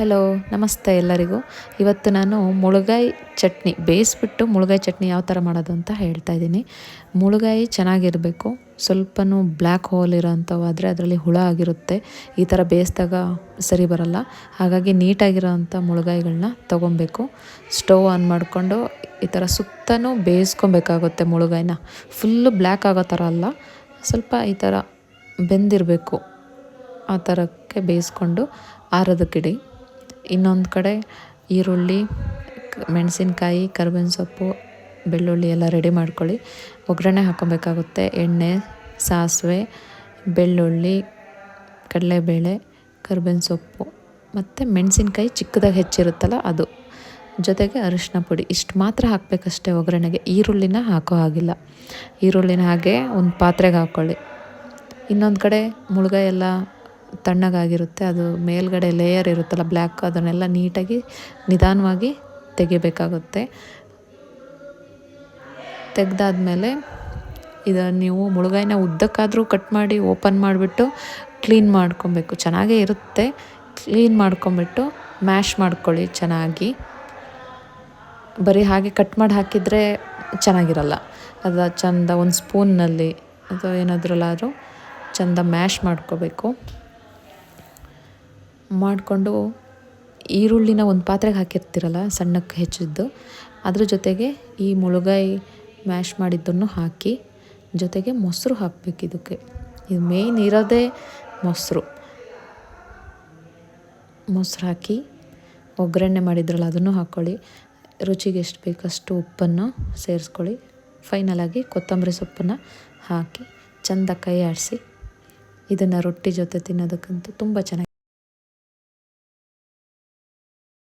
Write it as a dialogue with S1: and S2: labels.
S1: Hello ನಮಸ್ತೆ ಎಲ್ಲರಿಗೂ. ಇವತ್ತು ನಾನು ಮುಳುಗಾಯಿ ಚಟ್ನಿ, ಬೇಯಿಸ್ಬಿಟ್ಟು ಮುಳುಗಾಯಿ ಚಟ್ನಿ ಯಾವ ಥರ ಮಾಡೋದು ಅಂತ ಹೇಳ್ತಾ ಇದ್ದೀನಿ. ಮುಳುಗಾಯಿ ಚೆನ್ನಾಗಿರಬೇಕು, ಸ್ವಲ್ಪನೂ ಬ್ಲ್ಯಾಕ್ ಹೋಲ್ ಇರೋಂಥವಾದರೆ ಅದರಲ್ಲಿ ಹುಳ ಆಗಿರುತ್ತೆ. ಈ ಥರ ಬೇಯಿಸಿದಾಗ ಸರಿ ಬರಲ್ಲ. ಹಾಗಾಗಿ ನೀಟಾಗಿರೋ ಅಂಥ ಮುಳುಗಾಯಿಗಳನ್ನ ತೊಗೊಬೇಕು ಸ್ಟವ್ ಆನ್ ಮಾಡಿಕೊಂಡು ಈ ಥರ ಸುತ್ತನೂ ಬೇಯಿಸ್ಕೊಬೇಕಾಗುತ್ತೆ ಮುಳುಗಾಯಿನ. ಫುಲ್ಲು ಬ್ಲ್ಯಾಕ್ ಆಗೋ ಥರ ಅಲ್ಲ, ಸ್ವಲ್ಪ ಈ ಥರ ಬೆಂದಿರಬೇಕು. ಆ ಥರಕ್ಕೆ ಬೇಯಿಸ್ಕೊಂಡು ಆರೋದಕ್ಕಿಡಿ. ಇನ್ನೊಂದು ಕಡೆ ಈರುಳ್ಳಿ ಮೆಣಸಿನ್ಕಾಯಿ, ಕರ್ಬೇವಿನ ಸೊಪ್ಪು, ಬೆಳ್ಳುಳ್ಳಿ ಎಲ್ಲ ರೆಡಿ ಮಾಡ್ಕೊಳ್ಳಿ. ಒಗ್ಗರಣೆ ಹಾಕ್ಕೊಬೇಕಾಗುತ್ತೆ. ಎಣ್ಣೆ, ಸಾಸಿವೆ, ಬೆಳ್ಳುಳ್ಳಿ, ಕಡಲೆಬೇಳೆ, ಕರ್ಬೇವಿನ ಸೊಪ್ಪು ಮತ್ತು ಮೆಣಸಿನ್ಕಾಯಿ ಚಿಕ್ಕದಾಗಿ ಹೆಚ್ಚಿರುತ್ತಲ್ಲ ಅದು. ಜೊತೆಗೆ ಅರಿಶಿನ ಪುಡಿ. ಇಷ್ಟು ಮಾತ್ರ ಹಾಕಬೇಕಷ್ಟೇ ಒಗ್ಗರಣೆಗೆ. ಈರುಳ್ಳಿನ ಹಾಕೋ ಹಾಗಿಲ್ಲ. ಈರುಳ್ಳಿನ ಹಾಗೆ ಒಂದು ಪಾತ್ರೆಗೆ ಹಾಕ್ಕೊಳ್ಳಿ. ಇನ್ನೊಂದು ಕಡೆ ಮುಳುಗಾಯಿ ಎಲ್ಲ ತಣ್ಣಗಾಗಿರುತ್ತೆ, ಅದು ಮೇಲ್ಗಡೆ ಲೇಯರ್ ಇರುತ್ತಲ್ಲ ಬ್ಲ್ಯಾಕ್ ಅದನ್ನೆಲ್ಲ ನೀಟಾಗಿ ನಿಧಾನವಾಗಿ ತೆಗಿಬೇಕಾಗುತ್ತೆ. ತೆಗ್ದಾದ್ಮೇಲೆ ಇದು ನೀವು ಮುಳುಗಾಯಿನ ಉದ್ದಕ್ಕಾದರೂ ಕಟ್ ಮಾಡಿ ಓಪನ್ ಮಾಡಿಬಿಟ್ಟು ಕ್ಲೀನ್ ಮಾಡ್ಕೊಬೇಕು. ಚೆನ್ನಾಗೇ ಇರುತ್ತೆ. ಕ್ಲೀನ್ ಮಾಡ್ಕೊಂಬಿಟ್ಟು ಮ್ಯಾಶ್ ಮಾಡ್ಕೊಳ್ಳಿ ಚೆನ್ನಾಗಿ. ಬರೀ ಹಾಗೆ ಕಟ್ ಮಾಡಿ ಹಾಕಿದರೆ ಚೆನ್ನಾಗಿರಲ್ಲ. ಅದು ಚಂದ ಒಂದು ಸ್ಪೂನ್ನಲ್ಲಿ ಅಥವಾ ಏನಾದ್ರಲ್ಲಾದರೂ ಚಂದ ಮ್ಯಾಶ್ ಮಾಡ್ಕೋಬೇಕು. ಮಾಡಿಕೊಂಡು ಈರುಳ್ಳಿನ ಒಂದು ಪಾತ್ರೆಗೆ ಹಾಕಿರ್ತೀರಲ್ಲ, ಸಣ್ಣಕ್ಕೆ ಹೆಚ್ಚಿದ್ದು. ಅದ್ರ ಜೊತೆಗೆ ಈ ಮುಳುಗಾಯಿ ಮ್ಯಾಶ್ ಮಾಡಿದ್ದನ್ನು ಹಾಕಿ, ಜೊತೆಗೆ ಮೊಸರು ಹಾಕಬೇಕು ಇದಕ್ಕೆ. ಇದು ಮೇಯ್ನ್ ಇರೋದೇ ಮೊಸರು. ಮೊಸರು ಹಾಕಿ, ಒಗ್ಗರಣೆ ಮಾಡಿದ್ರಲ್ಲ, ಅದನ್ನು ಹಾಕ್ಕೊಳ್ಳಿ ರುಚಿಗೆ ಎಷ್ಟು ಬೇಕಷ್ಟು ಉಪ್ಪನ್ನು ಸೇರಿಸ್ಕೊಳ್ಳಿ. ಫೈನಲಾಗಿ ಕೊತ್ತಂಬರಿ ಸೊಪ್ಪನ್ನು ಹಾಕಿ, ಚೆಂದ ಕೈ ಆಡಿಸಿ ಇದನ್ನು ರೊಟ್ಟಿ ಜೊತೆ ತಿನ್ನೋದಕ್ಕಂತೂ ತುಂಬ ಚೆನ್ನಾಗಿ